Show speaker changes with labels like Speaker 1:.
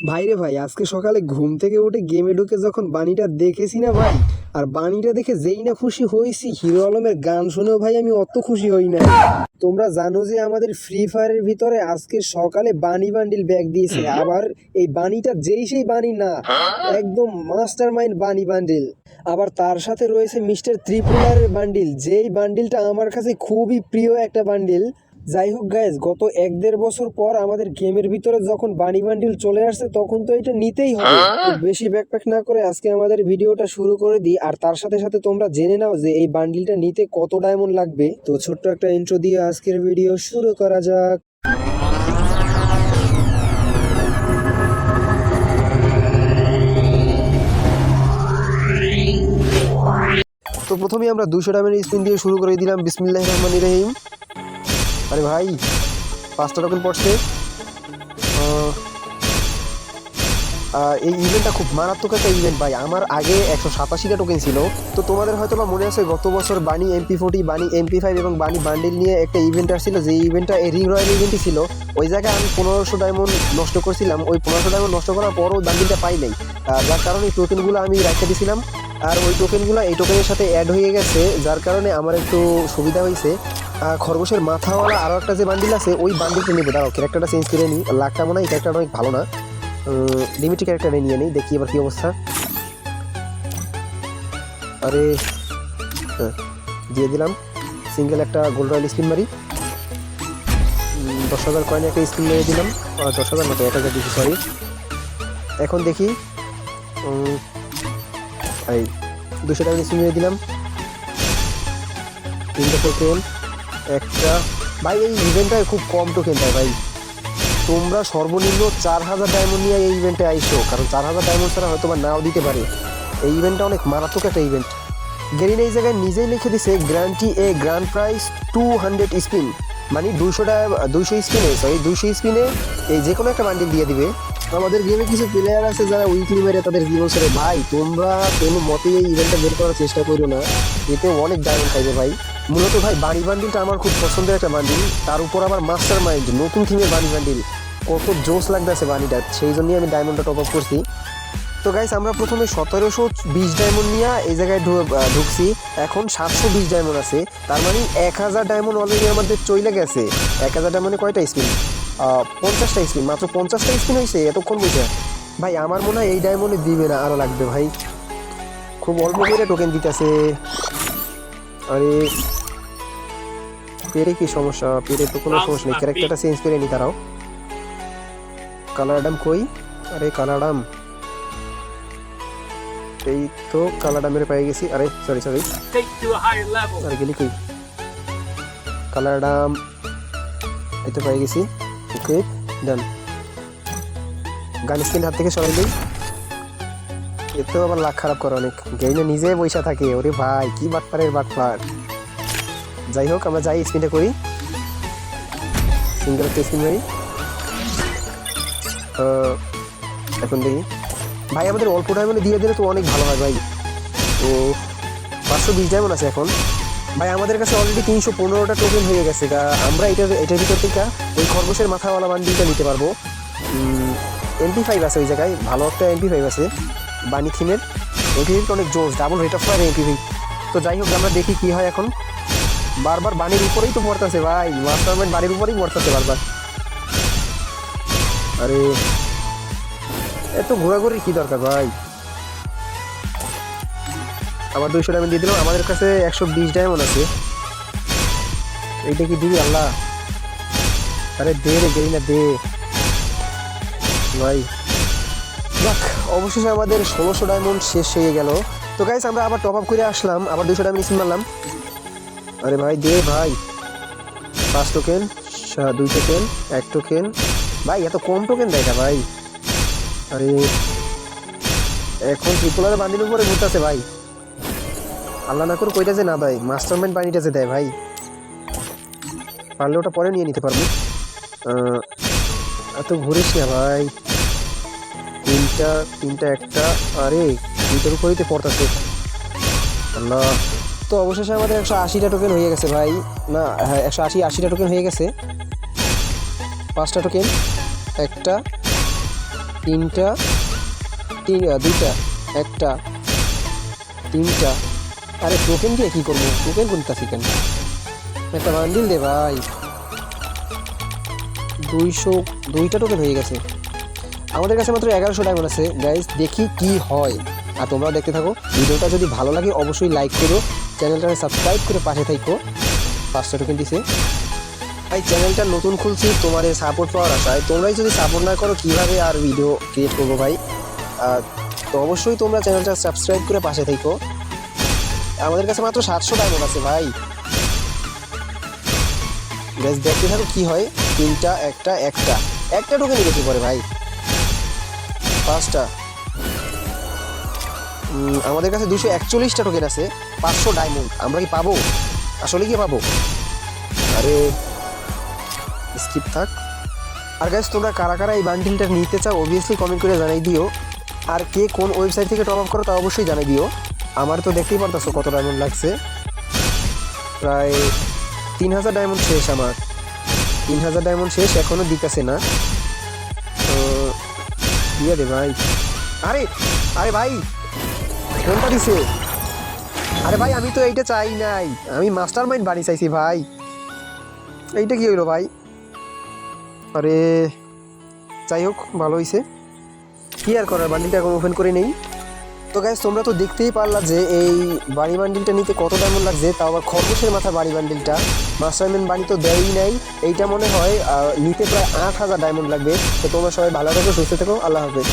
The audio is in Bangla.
Speaker 1: ভাইরে ভাই, আজকে সকালে ঘুম থেকে উঠে গেমে ঢুকে যখন বাণীটা দেখেছি না ভাই, আর বাণীটা দেখে যেই না খুশি হয়েছি, হিরো আলমের গান শুনেও ভাই আমি অত খুশি হই না। তোমরা জানো যে আমাদের ফ্রি ফায়ারের ভিতরে আজকে সকালে বাণী বান্ডিল ব্যাগ দিয়েছে, আবার এই বাণীটা যেই সেই বাণী না, একদম মাস্টার মাইন্ড বাণী বান্ডিল। আবার তার সাথে রয়েছে মিস্টার ত্রিপুলারের বান্ডিল, যেই বান্ডিলটা আমার কাছে খুবই প্রিয় একটা বান্ডিল যাই হোক গাইজ গত এক দেড় বছর পর আমাদের গেমের ভিতরে যখন বাণী বান্ডিল চলে আসছে তখন তো এটা নিতেই হবে। বেশি ব্যাকপ্যাক না করে আজকে আমাদের ভিডিওটা শুরু করে দিই। আর তার সাথে সাথে তোমরা জেনে নাও যে এই বান্ডিলটা নিতে কত ডায়মন্ড লাগবে। তো ছোট্ট একটা ইন্ট্রো দিয়ে আজকের ভিডিও শুরু করা যাক। তো প্রথমেই আমরা দুশো ডায়মন্ড স্পিন দিয়ে শুরু করে দিলাম। বিসমিল্লাহ রহমান রহিম। আরে ভাই, পাঁচটা টোকেন পড়ছে। এই ইভেন্টটা খুব মারাত্মক একটা ইভেন্ট ভাই। আমার আগে একশো সাতাশিটা টোকেন ছিল। তো তোমাদের হয়তো বা মনে আছে, গত বছর bunny MP forty bunny MP five এবং বানি বান্ডিল নিয়ে একটা ইভেন্ট আসছিল। যে ইভেন্টটা এই রিং রয়্যাল ইভেন্টই ছিল, ওই জায়গায় আমি পনেরোশো ডায়মন্ড নষ্ট করছিলাম। ওই পনেরোশো ডায়মন্ড নষ্ট করার পরও বান্ডিলটা পাই নাই। যার কারণে টোকেনগুলো আমি রাখতে দিয়েছিলাম আর ওই টোকেনগুলো এই টোকেনের সাথে অ্যাড হয়ে গেছে। যার কারণে আমার একটু সুবিধা হয়েছে খরগোশের মাথাওয়ালা আরও একটা যে বান্ডিল আছে ওই বান্ডিলটা নেবে। দাঁড়াও ক্যারেক্টারটা চেঞ্জ করে নিই। লাখটা মনে হয় ক্যারেক্টারটা অনেক ভালো না। লিমিটেড ক্যারেক্টারে নিয়ে নিই দেখি এবার কী অবস্থা। আরে হ্যাঁ, দিয়ে দিলাম। সিঙ্গেল একটা গোল্ড রয়্যাল স্পিন মারি। দশ হাজার কয়েন একটা স্পিন মেরে দিলাম। দশ হাজার মতো এক হাজার দিচ্ছি সরি এখন দেখি এই দুশো টাকা স্পিন মেরে দিলাম। তিনটে টোকেন একটা। ভাই, এই ইভেন্টটায় খুব কম টোকেন দেয় ভাই। তোমরা সর্বনিম্ন চার হাজার ডায়মন্ড নিয়ে এই ইভেন্টে আইসো, কারণ চার হাজার ডায়মন্ড ছাড়া হয়তো বা নাও দিতে পারে। এই ইভেন্টটা অনেক মারাত্মক একটা ইভেন্ট গেরিন এই জায়গায় নিজেই লিখে দিছে guarantee a grand prize two hundred spin মানে দুইশো দুইশো স্পিনে সরি দুইশো স্পিনে এই যে কোনো একটা বান্ডিল দিয়ে দিবে। আমাদের গেমে কিছু প্লেয়ার আছে যারা উইকলি মেরে তাদের জীবন ছেড়ে, ভাই, তোমরা কোনো মতেই এই ইভেন্টটা বের করার চেষ্টা করো না। এতে অনেক ডায়মন্ড খাইবে ভাই। মূলত, ভাই, বাড়ি বান্ডিলটা আমার খুব পছন্দের একটা বান্ডিল তার উপর আমার মাস্টার মাইন্ড নতুন থিমের বাণী বান্ডিল কত জোস লাগতেছে বাণীটা সেই জন্যই আমি ডায়মন্ডটা টপ আপ করছি। তো গাইস আমরা প্রথমে সতেরোশো বিশ ডায়মন্ড নিয়ে এই জায়গায় ঢুকছি। এখন সাতশো বিশ ডায়মন্ড আছে। তার মানে এক হাজার ডায়মন্ড অলরেডি আমাদের চলে গেছে। এক হাজার ডায়মন্ডে কয়টা স্পিন পঞ্চাশটা স্পিন মাত্র পঞ্চাশটা স্পিন হয়েছে এতক্ষণ বসে ভাই আমার মনে হয় এই ডায়মন্ডে দিবে না আরও লাগবে ভাই। খুব অল্প করে টোকেন দিতেছে। আরে পেরে কি সমস্যা? পেরে তো কোনো সমস্যা নেই। ক্যারেক্টারটা চেঞ্জ করে নি তারাও। কালারডাম কই? আরে কালারডাম এই তো কালারডামের পেয়ে গেছি। আরে সরি সরি আরে গেলি কই? কালারডাম এই তো পেয়ে গেছি। ওকে ডান গান স্ক্রিন হাত থেকে সরাই দিই। এর আবার লাখ খারাপ করে অনেক। গেইনে নিজে বৈশা থাকে। ওরে ভাই, কি বাটপারের বাটপার। যাই হোক, আমরা যাই স্পিনটা করি। সিঙ্গেল একটা স্পিন মারি এখন দেখি। ভাই, আমাদের অল্প ডায়মন্ডে দিয়ে দিলে তো অনেক ভালো হয় ভাই। তো, পাঁচশো বিশ ডায়মন্ড আছে এখন। ভাই, আমাদের কাছে অলরেডি তিনশো পনেরোটা টোকেন হয়ে গেছে আমরা এটার এটার ভিতর থেকে ওই খরগোশের মাথাওয়ালা বান্ডিলটা নিতে পারব। এমপি ফাইভ আছে ওই জায়গায়, ভালো একটা এমপি ফাইভ আছে বানি থিমের এমপি ফাইভটা অনেক জোস double rate of fire MP five তো যাই হোক, আমরা দেখি কি হয় এখন। বারবার বাণীর উপরেই তো পড়তেছে ভাই মাস্টার মাইন্ড বাড়ির উপরেই পড়তেছে বারবার। আরে, এত ঘোরাঘুরির কি দরকার ভাই? আবার দুইশো ডায়মন্ড দিয়ে দিলাম। আমাদের কাছে একশো বিশ ডায়মন্ড আছে। এইটা কি দিবি আল্লাহ? আরে দে রে গেই না, দে। ভাই। অবশেষে আমাদের ষোলোশো ডায়মন্ড শেষ হয়ে গেল। তো গাইস আমরা আবার টপ আপ করে আসলাম। আবার দুশো ডায়মন্ড স্পিন মারলাম। আরে ভাই, দে ভাই। পাঁচ টোকেন দুই টোকেন এক টোকেন ভাই, এত কম টোকেন দেয় ভাই। আরে, এখন ত্রিপুলার বান্দির উপরে ঘুরতেছে ভাই। আল্লাহ না করে কইটা যে না দেয় মাস্টার মাইন্ড বাণীটা যে দেয় ভাই। পারলে ওটা পরে নিয়ে নিতে পারব। এত ঘুরিস না ভাই। তিনটা তিনটা, একটা, আরে, দুইটার উপরেই তো পড়তেছে আল্লাহ। তো অবশেষে আমাদের একশো আশিটা টোকেন হয়ে গেছে ভাই। না হ্যাঁ একশো আশি, আশিটা টোকেন হয়ে গেছে। পাঁচটা টোকেন একটা, তিনটা, তিন দুইটা, একটা, তিনটা আরে টোকেন দিয়ে কি করব? টোকেন কোনটা চিকেন একটা বান্ডিল দে ভাই। দুইশো, দুইটা টোকেন হয়ে গেছে। আমাদের কাছে মাত্র এগারোশো ডায়মন্ড আছে। গাইজ দেখি কি হয়। আর তোমরাও দেখতে থাকো। ভিডিওটা যদি ভালো লাগে, অবশ্যই লাইক করো। চ্যানেলটাকে সাবস্ক্রাইব করে পাশে থাকো পাঁচটা টোকেন দিছে। ভাই, চ্যানেলটা নতুন খুলছি, তোমাদের সাপোর্ট পাওয়ার আশায়। তোমরাই যদি সাপোর্ট না করো, কীভাবে আর ভিডিও ক্রিয়েট করব ভাই? তো অবশ্যই তোমরা চ্যানেলটা সাবস্ক্রাইব করে পাশে থাকো আমাদের কাছে মাত্র সাতশো ডায়মন্ড আছে ভাই। গ্যাস দেখতে থাকো কি হয়। তিনটা, একটা একটা। একটা টোকেন বেশি পরে ভাই? পাঁচটা। আমাদের কাছে দুশো একচল্লিশটা টোকেন আছে। পাঁচশো ডায়মন্ড আমরা কি পাবো? আসলে কি পাবো? আরে স্কিপ থাক। আর গাইস তোমরা কারা কারা এই বান্ডিলটা নিতে চাও অবভিয়াসলি কমেন্ট করে জানাই দিও। আর কে কোন ওয়েবসাইট থেকে টপ আপ করো তা অবশ্যই জানাই দিও। আমার তো দেখতেই পারতেছো কত ডায়মন্ড লাগছে। প্রায় তিন হাজার ডায়মন্ড শেষ আমার। তিন হাজার ডায়মন্ড শেষ এখনও দিতেছে না। তো, দিয়ে দে ভাই। আরে আরে ভাই, কোনটা দিছে? আরে ভাই, আমি তো এইটা চাই নাই। আমি মাস্টার মাইন্ড বাড়ি চাইছি ভাই। এইটা কি হইল ভাই? আরে, যাই হোক, ভালো হয়েছে কি আর করার? বান্ডিলটা এখন ওপেন করে নেই। তো গাইজ তোমরা তো দেখতেই পারলা যে এই বাড়ি বান্ডিলটা নিতে কত দাম লাগছে, তাও আবার খরগোশের মাথা বাড়ি বান্ডিলটা। মাস্টারম্যান বাড়ি তো দেয়ই নাই। এইটা মনে হয় নিতে প্রায় আট হাজার ডায়মন্ড লাগবে। তো তোমরা সবাই ভালো থাকো, সুস্থ থেকো, আল্লাহ হাফেজ।